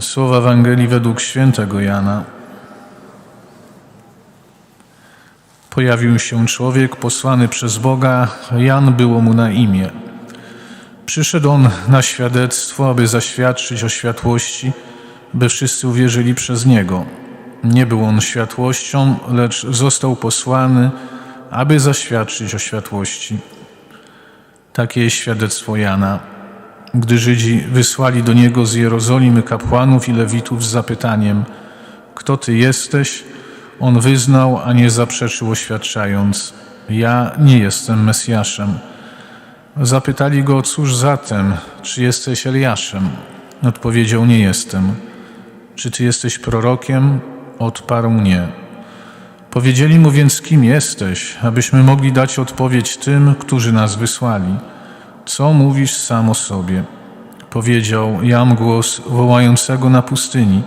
Słowa Ewangelii według świętego Jana. Pojawił się człowiek posłany przez Boga, Jan było mu na imię. Przyszedł on na świadectwo, aby zaświadczyć o światłości, by wszyscy uwierzyli przez niego. Nie był on światłością, lecz został posłany, aby zaświadczyć o światłości. Takie jest świadectwo Jana. Gdy Żydzi wysłali do niego z Jerozolimy kapłanów i lewitów z zapytaniem: Kto ty jesteś? On wyznał, a nie zaprzeczył, oświadczając: Ja nie jestem Mesjaszem. Zapytali go: Cóż zatem, czy jesteś Eliaszem? Odpowiedział: Nie jestem. Czy ty jesteś prorokiem? Odparł nie. Powiedzieli mu więc, kim jesteś, abyśmy mogli dać odpowiedź tym, którzy nas wysłali. Co mówisz sam o sobie? Powiedział, jam głos wołającego na pustyni.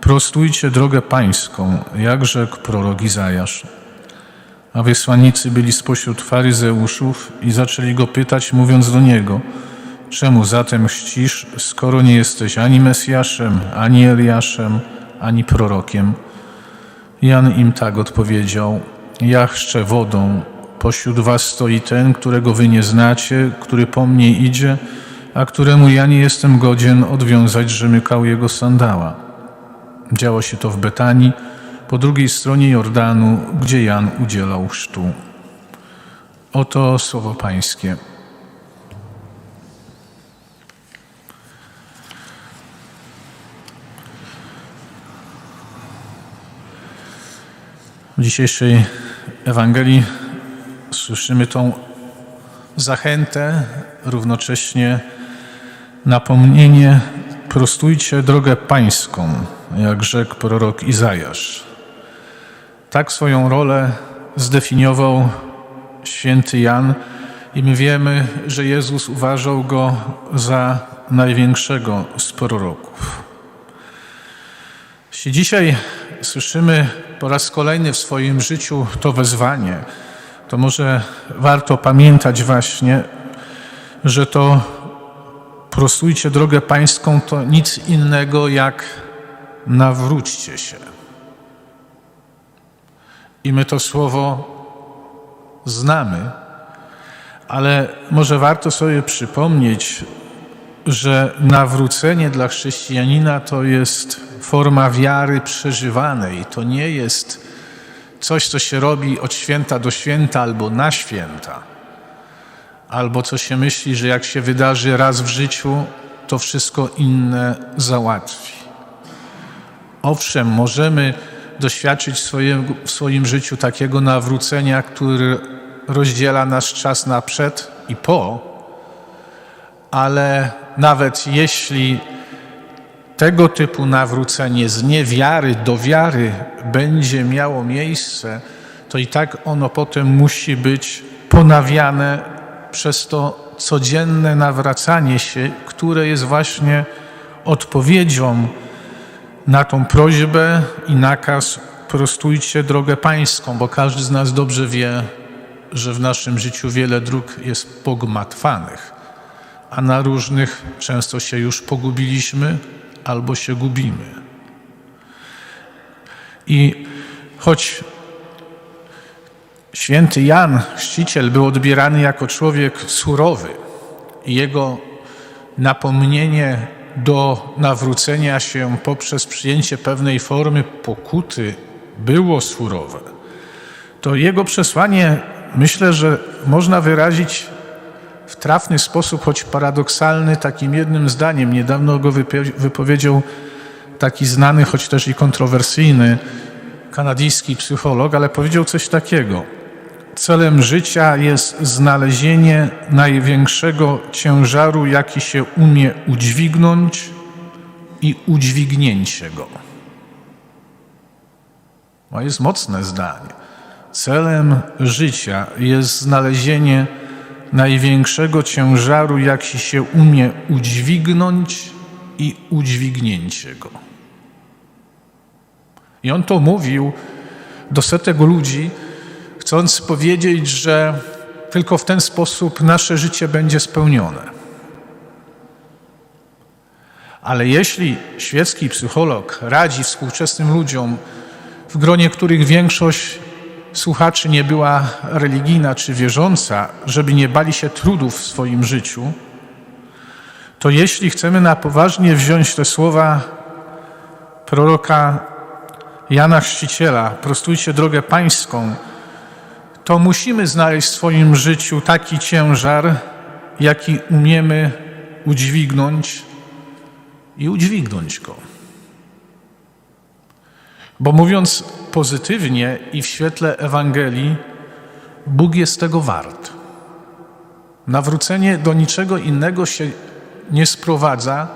Prostujcie drogę pańską, jak rzekł prorok Izajasz. A wysłannicy byli spośród faryzeuszów i zaczęli go pytać, mówiąc do niego, czemu zatem chcisz, skoro nie jesteś ani Mesjaszem, ani Eliaszem, ani prorokiem? Jan im tak odpowiedział, ja chrzczę wodą, pośród was stoi ten, którego wy nie znacie, który po mnie idzie, a któremu ja nie jestem godzien odwiązać rzemykał jego sandała. Działo się to w Betanii, po drugiej stronie Jordanu, gdzie Jan udzielał chrztu. Oto słowo Pańskie. W dzisiejszej Ewangelii słyszymy tą zachętę, równocześnie napomnienie: prostujcie drogę pańską, jak rzekł prorok Izajasz. Tak swoją rolę zdefiniował święty Jan, i my wiemy, że Jezus uważał go za największego z proroków. Jeśli dzisiaj słyszymy po raz kolejny w swoim życiu to wezwanie, to może warto pamiętać właśnie, że to prostujcie drogę pańską to nic innego jak nawróćcie się. I my to słowo znamy, ale może warto sobie przypomnieć, że nawrócenie dla chrześcijanina to jest forma wiary przeżywanej. To nie jest coś, co się robi od święta do święta albo na święta, albo co się myśli, że jak się wydarzy raz w życiu, to wszystko inne załatwi. Owszem, możemy doświadczyć swoim, w swoim życiu takiego nawrócenia, który rozdziela nasz czas na przed i po, ale nawet jeśli tego typu nawrócenie z niewiary do wiary będzie miało miejsce, to i tak ono potem musi być ponawiane przez to codzienne nawracanie się, które jest właśnie odpowiedzią na tą prośbę i nakaz prostujcie drogę pańską, bo każdy z nas dobrze wie, że w naszym życiu wiele dróg jest pogmatwanych, a na różnych często się już pogubiliśmy albo się gubimy. I choć święty Jan, chrzciciel, był odbierany jako człowiek surowy i jego napomnienie do nawrócenia się poprzez przyjęcie pewnej formy pokuty było surowe, to jego przesłanie myślę, że można wyrazić w trafny sposób, choć paradoksalny, takim jednym zdaniem. Niedawno go wypowiedział taki znany, choć też i kontrowersyjny kanadyjski psycholog, ale powiedział coś takiego. Celem życia jest znalezienie największego ciężaru, jaki się umie udźwignąć i udźwignięcie go. To jest mocne zdanie. Celem życia jest znalezienie największego ciężaru, jaki się umie udźwignąć i udźwignięcie go. I on to mówił do setek ludzi, chcąc powiedzieć, że tylko w ten sposób nasze życie będzie spełnione. Ale jeśli świecki psycholog radzi współczesnym ludziom, w gronie których większość słuchaczy nie była religijna czy wierząca, żeby nie bali się trudów w swoim życiu, to jeśli chcemy na poważnie wziąć te słowa proroka Jana Chrzciciela, prostujcie drogę pańską, to musimy znaleźć w swoim życiu taki ciężar, jaki umiemy udźwignąć i udźwignąć go. Bo mówiąc pozytywnie i w świetle Ewangelii, Bóg jest tego wart. Nawrócenie do niczego innego się nie sprowadza,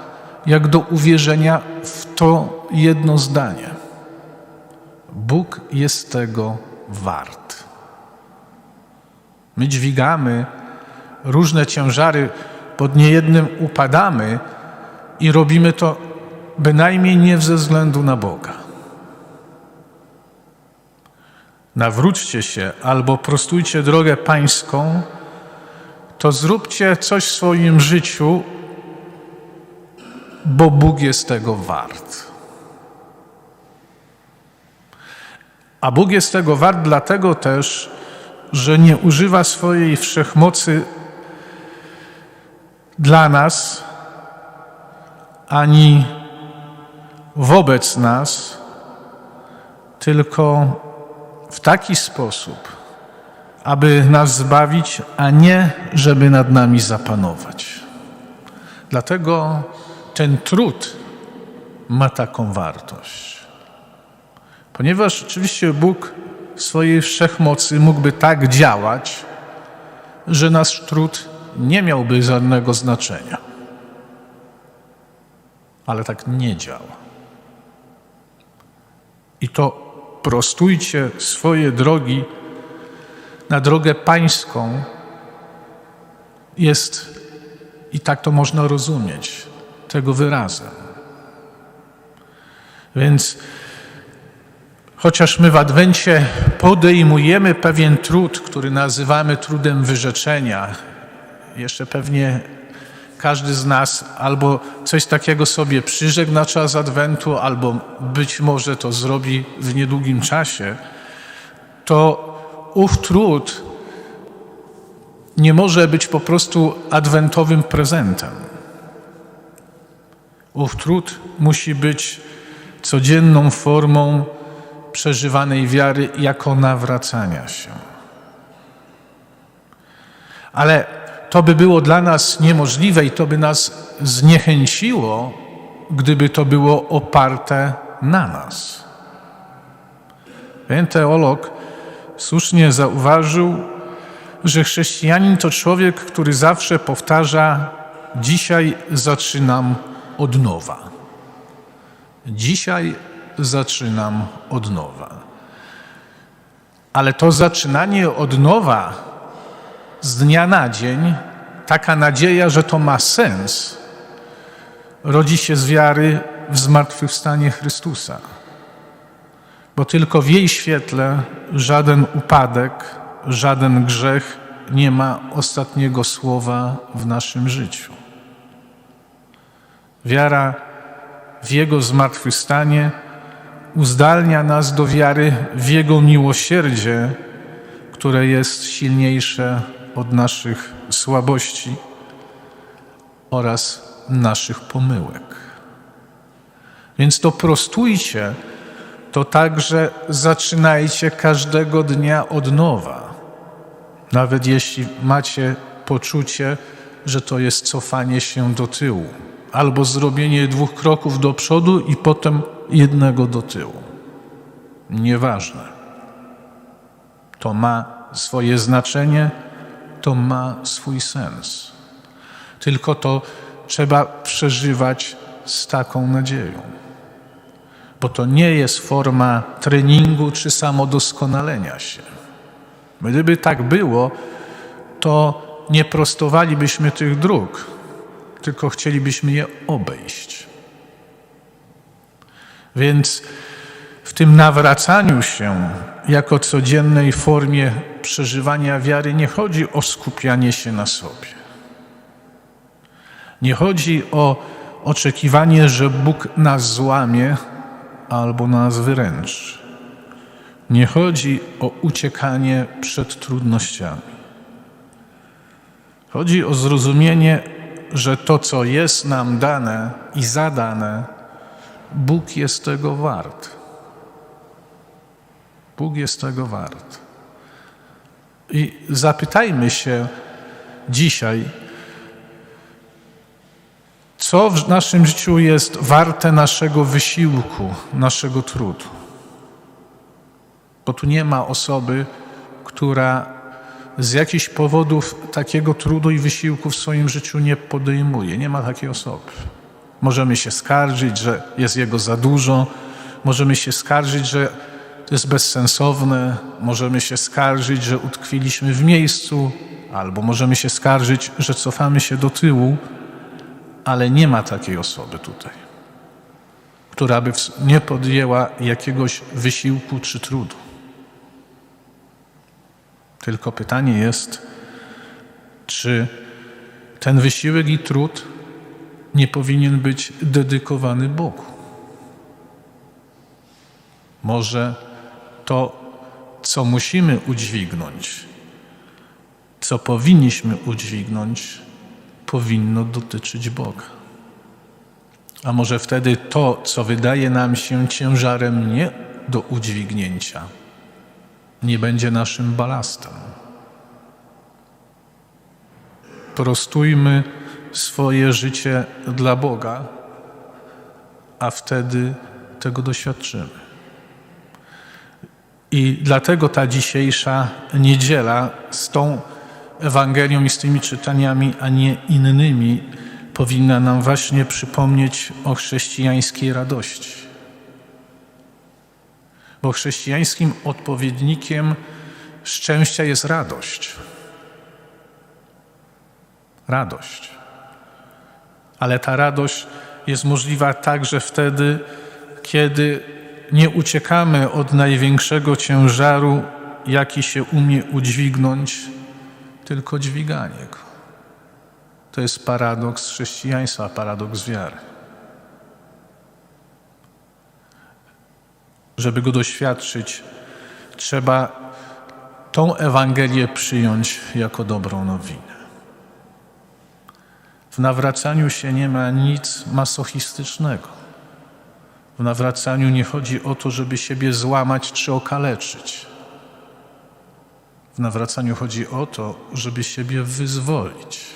jak do uwierzenia w to jedno zdanie. Bóg jest tego wart. My dźwigamy różne ciężary, pod niejednym upadamy i robimy to bynajmniej nie ze względu na Boga. Nawróćcie się albo prostujcie drogę pańską, to zróbcie coś w swoim życiu, bo Bóg jest tego wart. A Bóg jest tego wart dlatego też, że nie używa swojej wszechmocy dla nas ani wobec nas, tylko w taki sposób, aby nas zbawić, a nie żeby nad nami zapanować. Dlatego ten trud ma taką wartość. Ponieważ oczywiście Bóg w swojej wszechmocy mógłby tak działać, że nasz trud nie miałby żadnego znaczenia. Ale tak nie działa. I to prostujcie swoje drogi na drogę pańską jest, i tak to można rozumieć, tego wyrazem. Więc chociaż my w Adwencie podejmujemy pewien trud, który nazywamy trudem wyrzeczenia, jeszcze pewnie każdy z nas albo coś takiego sobie przyrzekł na czas Adwentu, albo być może to zrobi w niedługim czasie, to ów trud nie może być po prostu adwentowym prezentem. Ów trud musi być codzienną formą przeżywanej wiary jako nawracania się. Ale to by było dla nas niemożliwe i to by nas zniechęciło, gdyby to było oparte na nas. Pewien teolog słusznie zauważył, że chrześcijanin to człowiek, który zawsze powtarza: Dzisiaj zaczynam od nowa. Dzisiaj zaczynam od nowa. Ale to zaczynanie od nowa z dnia na dzień, taka nadzieja, że to ma sens, rodzi się z wiary w zmartwychwstanie Chrystusa. Bo tylko w jej świetle żaden upadek, żaden grzech nie ma ostatniego słowa w naszym życiu. Wiara w Jego zmartwychwstanie uzdalnia nas do wiary w Jego miłosierdzie, które jest silniejsze od naszych słabości oraz naszych pomyłek. Więc to prostujcie, to także zaczynajcie każdego dnia od nowa. Nawet jeśli macie poczucie, że to jest cofanie się do tyłu, albo zrobienie dwóch kroków do przodu i potem jednego do tyłu. Nieważne. To ma swoje znaczenie, to ma swój sens. Tylko to trzeba przeżywać z taką nadzieją. Bo to nie jest forma treningu czy samodoskonalenia się. Gdyby tak było, to nie prostowalibyśmy tych dróg, tylko chcielibyśmy je obejść. Więc w tym nawracaniu się jako codziennej formie przeżywania wiary nie chodzi o skupianie się na sobie. Nie chodzi o oczekiwanie, że Bóg nas złamie albo nas wyręczy. Nie chodzi o uciekanie przed trudnościami. Chodzi o zrozumienie, że to, co jest nam dane i zadane, Bóg jest tego wart. Bóg jest tego wart. I zapytajmy się dzisiaj, co w naszym życiu jest warte naszego wysiłku, naszego trudu. Bo tu nie ma osoby, która z jakichś powodów takiego trudu i wysiłku w swoim życiu nie podejmuje. Nie ma takiej osoby. Możemy się skarżyć, że jest jego za dużo, możemy się skarżyć, że to jest bezsensowne, możemy się skarżyć, że utkwiliśmy w miejscu, albo możemy się skarżyć, że cofamy się do tyłu, ale nie ma takiej osoby tutaj, która by nie podjęła jakiegoś wysiłku czy trudu. Tylko pytanie jest, czy ten wysiłek i trud nie powinien być dedykowany Bogu. Może to, co musimy udźwignąć, co powinniśmy udźwignąć, powinno dotyczyć Boga. A może wtedy to, co wydaje nam się ciężarem nie do udźwignięcia, nie będzie naszym balastem. Prostujmy swoje życie dla Boga, a wtedy tego doświadczymy. I dlatego ta dzisiejsza niedziela z tą Ewangelią i z tymi czytaniami, a nie innymi, powinna nam właśnie przypomnieć o chrześcijańskiej radości. Bo chrześcijańskim odpowiednikiem szczęścia jest radość. Radość. Ale ta radość jest możliwa także wtedy, kiedy nie uciekamy od największego ciężaru, jaki się umie udźwignąć, tylko dźwiganie go. To jest paradoks chrześcijaństwa, paradoks wiary. Żeby go doświadczyć, trzeba tą Ewangelię przyjąć jako dobrą nowinę. W nawracaniu się nie ma nic masochistycznego. W nawracaniu nie chodzi o to, żeby siebie złamać czy okaleczyć. W nawracaniu chodzi o to, żeby siebie wyzwolić.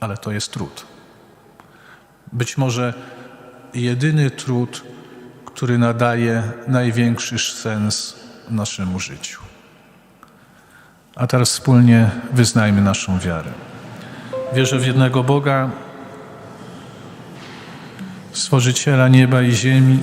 Ale to jest trud. Być może jedyny trud, który nadaje największy sens naszemu życiu. A teraz wspólnie wyznajmy naszą wiarę. Wierzę w jednego Boga, Stworzyciela nieba i ziemi